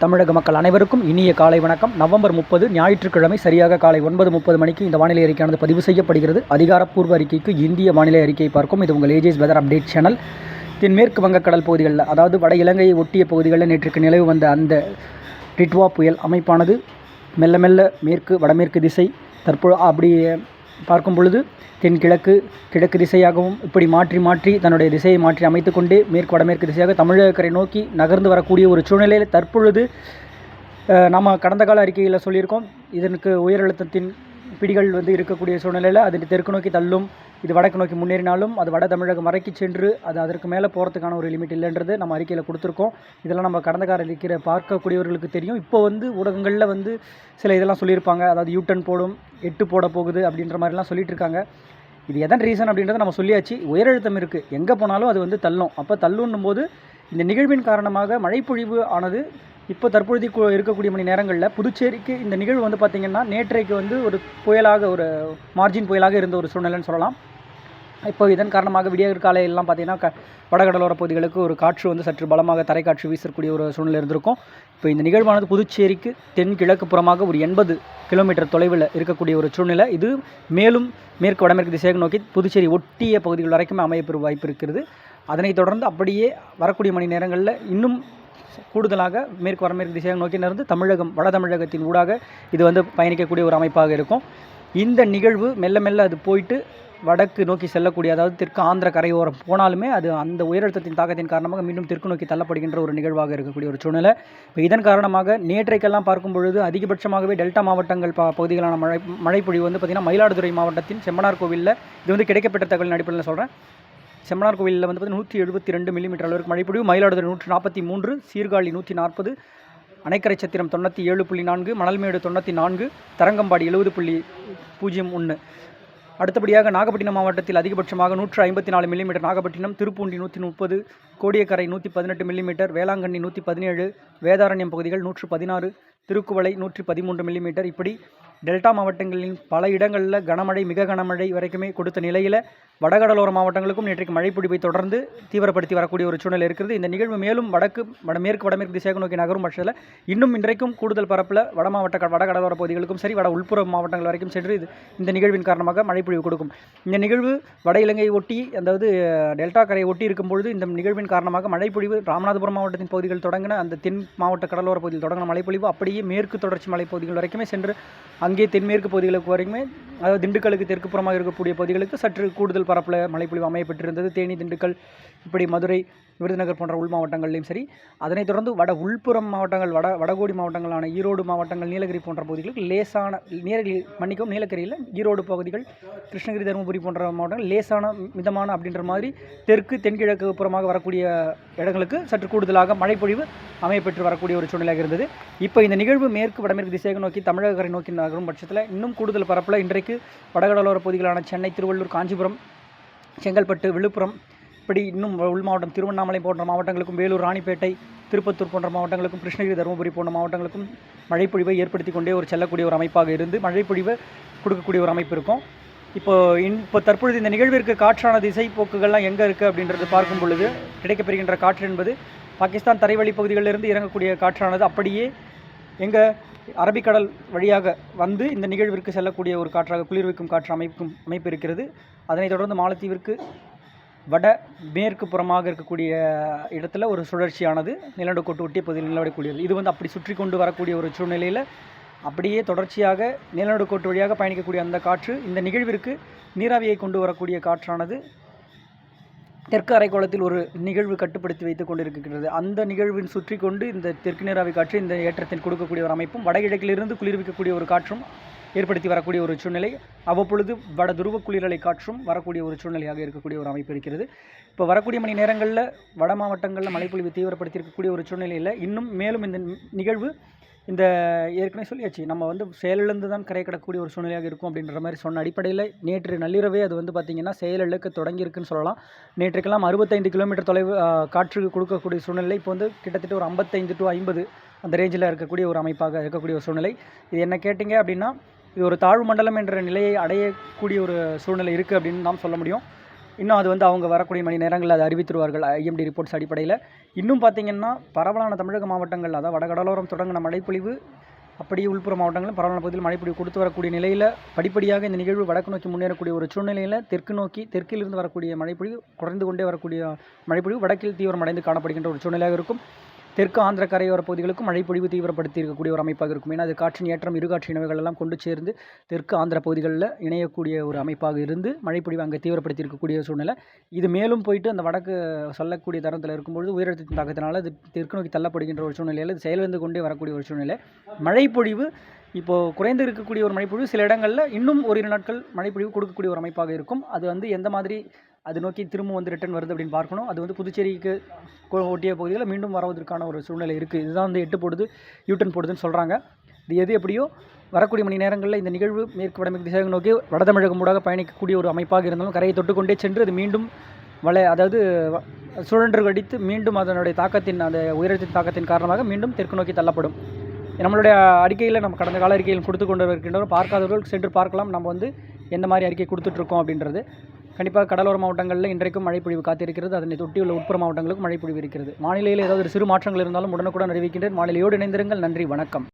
தமிழக மக்கள் அனைவருக்கும் இனிய காலை வணக்கம். நவம்பர் முப்பது ஞாயிற்றுக்கிழமை சரியாக காலை ஒன்பது முப்பது மணிக்கு இந்த வானிலை அறிக்கையானது பதிவு செய்யப்படுகிறது. அதிகாரப்பூர்வ அறிக்கைக்கு இந்திய வானிலை அறிக்கையை பார்க்கும் இது உங்கள் ஏஜேஸ் வெதர் அப்டேட் சேனல் தென்மேற்கு வங்கக்கடல் பகுதிகளில் அதாவது வட இலங்கையை ஒட்டிய பகுதிகளில் நேற்றுக்கு நிலவு வந்த அந்த டிட்வா புயல் அமைப்பானது மெல்ல மெல்ல மேற்கு வடமேற்கு திசை தற்போது அப்படியே பார்க்கும் பொழுது தென்கிழக்கு கிழக்கு திசையாகவும் இப்படி மாற்றி மாற்றி தன்னுடைய திசையை மாற்றி அமைத்துக்கொண்டே மேற்கு வடமேற்கு திசையாக தமிழகக்கரை நோக்கி நகர்ந்து வரக்கூடிய ஒரு சூழ்நிலையில் தற்பொழுது அஹ், நம்ம கடந்த கால அறிக்கையில் சொல்லியிருக்கோம். இதற்கு உயரழுத்தத்தின் பிடிகள் வந்து இருக்கக்கூடிய சூழ்நிலையில் அது தெற்கு நோக்கி தள்ளும் இது வடக்கு நோக்கி முன்னேறினாலும் அது வட தமிழகம் வரைக்கு சென்று அது அதற்கு மேலே போகிறதுக்கான ஒரு லிமிட் இல்லைன்றது நம்ம அறிக்கையில் கொடுத்துருக்கோம். இதெல்லாம் நம்ம கடந்த கார இருக்கிற பார்க்கக்கூடியவர்களுக்கு தெரியும். இப்போ வந்து ஊடகங்களில் வந்து சில இதெல்லாம் சொல்லியிருப்பாங்க. அதாவது யூட்டன் போடும் எட்டு போட போகுது அப்படின்ற மாதிரிலாம் சொல்லிட்டு இருக்காங்க இது எதன் ரீசன் அப்படின்றத நம்ம சொல்லியாச்சு. உயரழுத்தம் இருக்குது எங்கே போனாலும் அது வந்து தள்ளும். அப்போ தள்ளுன்னும் போது இந்த நிகழ்வின் காரணமாக மழைப்பொழிவு ஆனது இப்போ தற்பொழுது இருக்கக்கூடிய மணி நேரங்களில் புதுச்சேரிக்கு இந்த நிகழ்வு வந்து பார்த்திங்கன்னா நேற்றைக்கு வந்து ஒரு புயலாக ஒரு மார்ஜின் புயலாக இருந்த ஒரு சூழ்நிலைன்னு சொல்லலாம். இப்போ இதன் காரணமாக விடியற் காலையெல்லாம் பார்த்தீங்கன்னா க வடகடலோர பகுதிகளுக்கு ஒரு காற்று வந்து சற்று பலமாக தரைக்காற்று வீசக்கூடிய ஒரு சூழ்நிலை இருந்திருக்கும். இப்போ இந்த நிகழ்வானது புதுச்சேரிக்கு தென்கிழக்கு புறமாக ஒரு எண்பது கிலோமீட்டர் தொலைவில் இருக்கக்கூடிய ஒரு சூழ்நிலை. இது மேலும் மேற்கு வடமேற்கு திசையாக நோக்கி புதுச்சேரி ஒட்டிய பகுதிகள் வரைக்கும் அமையப்பெறும் வாய்ப்பு இருக்கிறது. அதனைத் தொடர்ந்து அப்படியே வரக்கூடிய மணி நேரங்களில் இன்னும் கூடுதலாக மேற்கு வடமேற்கு திசையாக நோக்கி நகர்ந்து தமிழகம் வட தமிழகத்தின் ஊடாக இது வந்து பயணிக்கக்கூடிய ஒரு அமைப்பாக இருக்கும். இந்த நிகழ்வு மெல்ல மெல்ல அது போயிட்டு வடக்கு நோக்கி செல்லக்கூடிய அதாவது தெற்கு ஆந்திர கரையோரம் போனாலுமே அது அந்த உயரழுத்தத்தின் தாக்கத்தின் காரணமாக மீண்டும் தெற்கு நோக்கி தள்ளப்படுகின்ற ஒரு நிகழ்வாக இருக்கக்கூடிய ஒரு சூழ்நிலை. இப்போ இதன் காரணமாக நேற்றைக்கெல்லாம் பார்க்கும் பொழுது அதிகபட்சமாகவே டெல்டா மாவட்டங்கள் ப பகுதிகளான மழை மழைப்பொழிவு வந்து பார்த்திங்கன்னா மயிலாடுதுறை மாவட்டத்தின் செம்மனார் கோவிலில் இது வந்து கிடைக்கப்பட்ட தகவலின் அடிப்படையில் சொல்கிறேன் செம்மனார் கோவிலில் வந்து பார்த்தீங்கன்னா நூற்றி எழுபத்தி ரெண்டு மில்லிமீட்டர் அளவுக்கு மழைப்பொழிவு மயிலாடுதுறை நூற்றி நாற்பத்தி மூன்று சீர்காழி நூற்றி நாற்பது அணைக்கரை சத்திரம் தொண்ணூற்றி ஏழு புள்ளி நான்கு மணல்மேடு தொண்ணூற்றி நான்கு தரங்கம்பாடி எழுபது புள்ளி பூஜ்ஜியம் ஒன்று அடுத்தபடியாக நாகப்பட்டினம் மாவட்டத்தில் அதிகபட்சமாக நூற்று ஐம்பத்தி நாலு மில்லிமீட்டர் நாகப்பட்டினம் திருப்பூண்டி நூற்றி முப்பது கோடியக்கரை நூற்றி பதினெட்டு மில்லிமீட்டர் வேளாங்கண்ணி நூற்றி பதினேழு வேதாரண்யம் பகுதிகள் நூற்று பதினாறு திருக்குவளை நூற்றி பதிமூன்று மில்லிமீட்டர் இப்படி டெல்டா மாவட்டங்களின் பல இடங்களில் கனமழை மிக கனமழை வரைக்குமே கொடுத்த நிலையில் வடகடலோர மாவட்டங்களுக்கும் நேற்றைக்கு மழைப்பிடிப்பை தொடர்ந்து தீவிரப்படுத்தி வரக்கூடிய ஒரு சூழ்நிலை இருக்கிறது. இந்த நிகழ்வு மேலும் வடக்கு வடமேற்கு வடமேற்கு திசையாக நோக்கி நகரும் பட்சத்தில் இன்னும் இன்றைக்கும் கூடுதல் பரப்பில் வட மாவட்ட வடகடலோர பகுதிகளுக்கும் சரி வட உள்புற மாவட்டங்கள் வரைக்கும் சென்று இது இந்த நிகழ்வின் காரணமாக மழைப்பொழிவு கொடுக்கும். இந்த நிகழ்வு வட இலங்கையை ஒட்டி அதாவது டெல்டா கரையை ஒட்டி இருக்கும்பொழுது இந்த நிகழ்வின் காரணமாக மழைப்பொழிவு ராமநாதபுரம் மாவட்டத்தின் பகுதிகள் தொடங்கின அந்த தென் மாவட்ட கடலோர பகுதியில் தொடங்கின மழைப்பொழிவு அப்படியே மேற்கு தொடர்ச்சி மலைப்பகுதிகள் வரைக்குமே சென்று அங்கே தென்மேற்கு பகுதிகளுக்கு வரைக்குமே அதாவது திண்டுக்கலுக்கு தெற்கு புறமாக இருக்கக்கூடிய பகுதிகளுக்கு சற்று கூடுதல் பரப்பில் மழைப்பொழிவு அமையப்பட்டிருந்தது தேனி திண்டுக்கல் இப்படி மதுரை விருதுநகர் போன்ற உள் மாவட்டங்களிலும் சரி அதனைத் தொடர்ந்து வட உள்புறம் மாவட்டங்கள் வட வடகோடி மாவட்டங்களான ஈரோடு மாவட்டங்கள் நீலகிரி போன்ற பகுதிகளுக்கு லேசான நீலகிரி மன்னிக்கும் நீலகிரியில் ஈரோடு பகுதிகள் கிருஷ்ணகிரி தருமபுரி போன்ற மாவட்டங்கள் லேசான மிதமான அப்படின்ற மாதிரி தெற்கு தென்கிழக்கு புறமாக வரக்கூடிய இடங்களுக்கு சற்று கூடுதலாக மழைப்பொழிவு அமையப்பெற்று வரக்கூடிய ஒரு சூழ்நிலையாக இருந்தது. இப்போ இந்த நிகழ்வு மேற்கு வடமேற்கு திசையாக நோக்கி தமிழக கரை நோக்கி நகரும் பட்சத்தில் இன்னும் கூடுதல் பரப்பில் இன்றைக்கு வடகடலோர பகுதிகளான சென்னை திருவள்ளூர் காஞ்சிபுரம் செங்கல்பட்டு விழுப்புரம் இப்படி இன்னும் உள் மாவட்டம் திருவண்ணாமலை போன்ற மாவட்டங்களுக்கும் வேலூர் ராணிப்பேட்டை திருப்பத்தூர் போன்ற மாவட்டங்களுக்கும் கிருஷ்ணகிரி தருமபுரி போன்ற மாவட்டங்களுக்கும் மழைப்பொழிவை ஏற்படுத்தி கொண்டே ஒரு செல்லக்கூடிய ஒரு அமைப்பாக இருந்து மழைப்பொழிவை கொடுக்கக்கூடிய ஒரு அமைப்பு இருக்கும். இப்போ இன் இப்போ தற்பொழுது இந்த நிகழ்விற்கு காற்றான திசை போக்குகள்லாம் எங்கே இருக்குது அப்படின்றது பார்க்கும் பொழுது கிடைக்கப்பெறுகின்ற காற்று என்பது பாகிஸ்தான் தரைவழி பகுதிகளிலிருந்து இறங்கக்கூடிய காற்றானது அப்படியே எங்கள் அரபிக்கடல் வழியாக வந்து இந்த நிகழ்விற்கு செல்லக்கூடிய ஒரு காற்றாக குளிர்விக்கும் காற்று அமைக்கும் அமைப்பு இருக்கிறது. அதனைத் தொடர்ந்து மாலத்தீவிற்கு வட மேற்கு புறமாக இருக்கக்கூடிய இடத்துல ஒரு சுழற்சியானது நிலநடுக்கோட்டு ஒட்டிய பகுதியில் நிலவடக்கூடியது இது வந்து அப்படி சுற்றி கொண்டு வரக்கூடிய ஒரு சூழ்நிலையில் அப்படியே தொடர்ச்சியாக நிலநடுக்கோட்டு வழியாக பயணிக்கக்கூடிய அந்த காற்று இந்த நிகழ்விற்கு நீராவியை கொண்டு வரக்கூடிய காற்றானது தெற்கு அரைக்கோளத்தில் ஒரு நிகழ்வு கட்டுப்படுத்தி வைத்துக் கொண்டிருக்கிறது அந்த நிகழ்வின் சுற்றி கொண்டு இந்த தெற்கு நீராவி காற்று இந்த ஏற்றத்தில் கொடுக்கக்கூடிய ஒரு அமைப்பும் வடகிழக்கிலிருந்து குளிர்விக்கக்கூடிய ஒரு காற்றும் ஏற்படுத்தி வரக்கூடிய ஒரு சூழ்நிலை. அவ்வப்பொழுது வட துருவ குளிரலை காற்றும் வரக்கூடிய ஒரு சூழ்நிலையாக இருக்கக்கூடிய ஒரு அமைப்பு இருக்கிறது. இப்போ வரக்கூடிய மணி நேரங்களில் வட மாவட்டங்களில் மழைப்பொழிவு தீவிரப்படுத்தி இருக்கக்கூடிய ஒரு சூழ்நிலையில் இன்னும் மேலும் இந்த நிகழ்வு இந்த ஏற்கனவே சொல்லியாச்சு. நம்ம வந்து செயலிழந்து தான் கரை கடக்கக்கூடிய ஒரு சூழ்நிலையாக இருக்கும் அப்படின்ற மாதிரி சொன்ன அடிப்படையில் நேற்று நள்ளிரவே அது வந்து பார்த்திங்கன்னா செயலிழக்க தொடங்கியிருக்குன்னு சொல்லலாம். நேற்றுக்கெல்லாம் அறுபத்தைந்து கிலோமீட்டர் தொலைவு காற்றுக்கு கொடுக்கக்கூடிய சூழ்நிலை. இப்போ வந்து கிட்டத்தட்ட ஒரு ஐம்பத்தைந்து டு ஐம்பது அந்த ரேஞ்சில் இருக்கக்கூடிய ஒரு அமைப்பாக இருக்கக்கூடிய ஒரு சூழ்நிலை. இது என்ன கேட்டிங்க அப்படின்னா இது ஒரு தாழ்வு மண்டலம் என்ற நிலையை அடையக்கூடிய ஒரு சூழ்நிலை இருக்குது அப்படின்னு நாம் சொல்ல முடியும். இன்னும் அது வந்து அவங்க வரக்கூடிய மணி நேரங்களில் அதை அறிவித்துருவார்கள் ஐஎம்டி ரிப்போர்ட்ஸ் அடிப்படையில். இன்னும் பார்த்திங்கன்னா பரவலான தமிழக மாவட்டங்கள் அதாவது வடகடலோரம் தொடங்கின மழைப்பொழிவு அப்படியே உள்புற மாவட்டங்களும் பரவலான பகுதியில் மழைப்பொழிவு கொடுத்து வரக்கூடிய நிலையில் படிப்படியாக இந்த நிகழ்வு வடக்கு நோக்கி முன்னேறக்கூடிய ஒரு சூழ்நிலையில் தெற்கு நோக்கி தெற்கிலிருந்து வரக்கூடிய மழைப்பொழிவு குறைந்து கொண்டே வரக்கூடிய மழைப்பொழிவு வடக்கில் தீவிரமடைந்து காணப்படுகின்ற ஒரு சூழ்நிலையாக இருக்கும். தெற்கு ஆந்திர கரையோர பகுதிகளுக்கும் மழைப்பொழிவு தீவிரப்படுத்தி இருக்கக்கூடிய ஒரு அமைப்பாக இருக்கும். ஏன்னா அது காற்றின் ஏற்றம் இருகாற்று இனவைகள் எல்லாம் கொண்டு சேர்ந்து தெற்கு ஆந்திர பகுதிகளில் இணையக்கூடிய ஒரு அமைப்பாக இருந்து மழைப்பொழிவு அங்கே தீவிரப்படுத்தி இருக்கக்கூடிய சூழ்நிலை. இது மேலும் போயிட்டு அந்த வடக்கு சொல்லக்கூடிய தரத்தில் இருக்கும்பொழுது உயரழுத்தத்தின் தாக்கத்தினால அது தெற்கு நோக்கி தள்ளப்படுகின்ற ஒரு சூழ்நிலையில் அது செயலிழந்து கொண்டே வரக்கூடிய ஒரு சூழ்நிலை. மழைப்பொழிவு இப்போது குறைந்து இருக்கக்கூடிய ஒரு மழைப்பொழிவு சில இடங்களில் இன்னும் ஓரிரு நாட்கள் மழைப்பொழிவு கொடுக்கக்கூடிய ஒரு அமைப்பாக இருக்கும். அது வந்து எந்த மாதிரி அது நோக்கி திரும்ப வந்து ரிட்டர்ன் வருது அப்படின்னு பார்க்கணும். அது வந்து புதுச்சேரிக்கு ஒட்டிய பகுதியில் மீண்டும் வருவதற்கான ஒரு சூழ்நிலை இருக்குது இதுதான் வந்து எட்டு போடுது யூட்டன் போடுதுன்னு சொல்கிறாங்க இது எது எப்படியோ வரக்கூடிய மணி நேரங்களில் இந்த நிகழ்வு மேற்கு வடமேற்கு திசையை நோக்கி வடதமிழகம் ஊடாக பயணிக்கக்கூடிய ஒரு அமைப்பாக இருந்தாலும் கரையை தொட்டுக்கொண்டே சென்று அது மீண்டும் வள அதாவது சுழன்று கடித்து மீண்டும் அதனுடைய தாக்கத்தின் அந்த உயரத்தின் தாக்கத்தின் காரணமாக மீண்டும் தெற்கு நோக்கி தள்ளப்படும். நம்மளுடைய அறிக்கையில் நம்ம கடந்த கால அறிக்கையில் கொடுத்து கொண்டு இருக்கின்றோம் பார்க்காதவர்கள் சென்று பார்க்கலாம். நம்ம வந்து எந்த மாதிரி அறிக்கை கொடுத்துட்ருக்கோம் அப்படின்றது. கண்டிப்பாக கடலோர மாவட்டங்களில் இன்றைக்கும் மழைப்பொழிவு காத்திருக்கிறது. அதனை தொட்டியுள்ள உட்புற மாவட்டங்களுக்கும் மழைப்பொழிவு இருக்கிறது. வானிலையில் ஏதாவது சிறு மாற்றங்கள் இருந்தாலும் உடனுக்குடன் அறிவிக்கின்றேன். வானிலையோடு இணைந்திருங்கள். நன்றி. வணக்கம்.